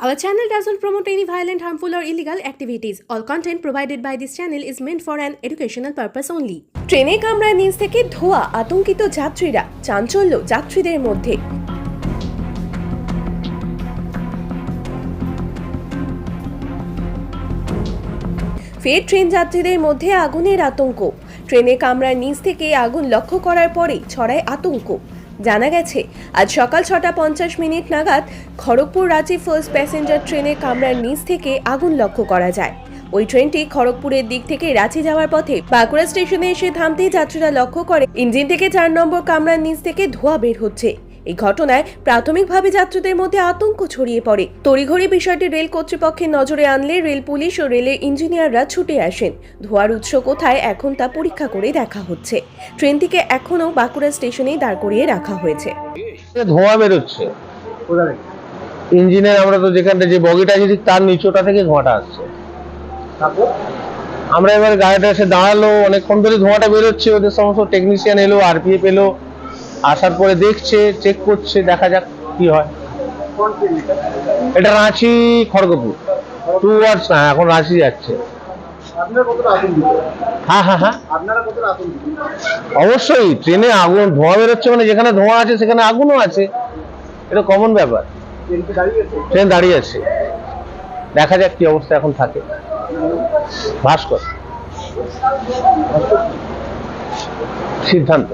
Our channel doesn't promote any violent, harmful, or illegal activities. All content provided by this channel is meant for an educational purpose only. ট্রেনে কামরার নিচ থেকে ধোয়া আতঙ্কিত যাত্রীরা চাঞ্চল্য যাত্রীদের মধ্যে ফের ট্রেন যাত্রীদের মধ্যে আগুনের আতঙ্ক ট্রেনে কামরার নিচ থেকে আগুন লক্ষ্য করার পরেই ছড়ায় আতঙ্ক জানা গেছে, আজ সকাল ছটা পঞ্চাশ মিনিট নাগাদ খড়গপুর রাঁচি ফার্স্ট প্যাসেঞ্জার ট্রেনে কামরার নিচ থেকে আগুন লক্ষ্য করা যায়। ওই ট্রেনটি খড়গপুরের দিক থেকে রাঁচি যাওয়ার পথে বাঁকুড়া স্টেশনে এসে থামতেই যাত্রীরা লক্ষ্য করে, ইঞ্জিন থেকে চার নম্বর কামরার নিচ থেকে ধোঁয়া বের হচ্ছে। এই ঘটনায় প্রাথমিকভাবে যাত্রীদের মধ্যে আতঙ্ক ছড়িয়ে পড়ে। তড়িঘড়ি বিষয়টি রেল কর্তৃপক্ষের নজরে আনলে রেল পুলিশ ও রেলের ইঞ্জিনিয়াররা ছুটে আসেন। ধোঁয়ার উৎস কোথায় এখন তা পরীক্ষা করে দেখা হচ্ছে। ট্রেনটিকে এখনও বাঁকুড়া স্টেশনেই দাঁড় করিয়ে রাখা হয়েছে। ধোঁয়া বেরোচ্ছে। ইঞ্জিনের আমরা তো যেখানটা যে বগিটা যদি তার নিচুটা থেকে ধোঁয়াটা আসছে। আমরা এবার গাড়িটা এসে দাঁড়াল অনেকক্ষণ ধরে ধোঁয়াটা বেরোচ্ছে ওদের সমস্ত টেকনিশিয়ান এলো আরপিএফ এলো আসার পরে দেখছে চেক করছে দেখা যাক কি হয়। এটা? রাঁচি খড়গপুর। টু ওয়ার্ডস না এখন রাঁচি যাচ্ছে। হ্যাঁ হ্যাঁ হ্যাঁ। অবশ্যই ট্রেনে আগুন ধোঁয়া বেরোচ্ছে মানে যেখানে ধোঁয়া আছে সেখানে আগুনও আছে। এটা কমন ব্যাপার। ট্রেন দাঁড়িয়ে আছে। দেখা যাক কি অবস্থা এখন থাকে। ভাস্কর। সিদ্ধান্ত।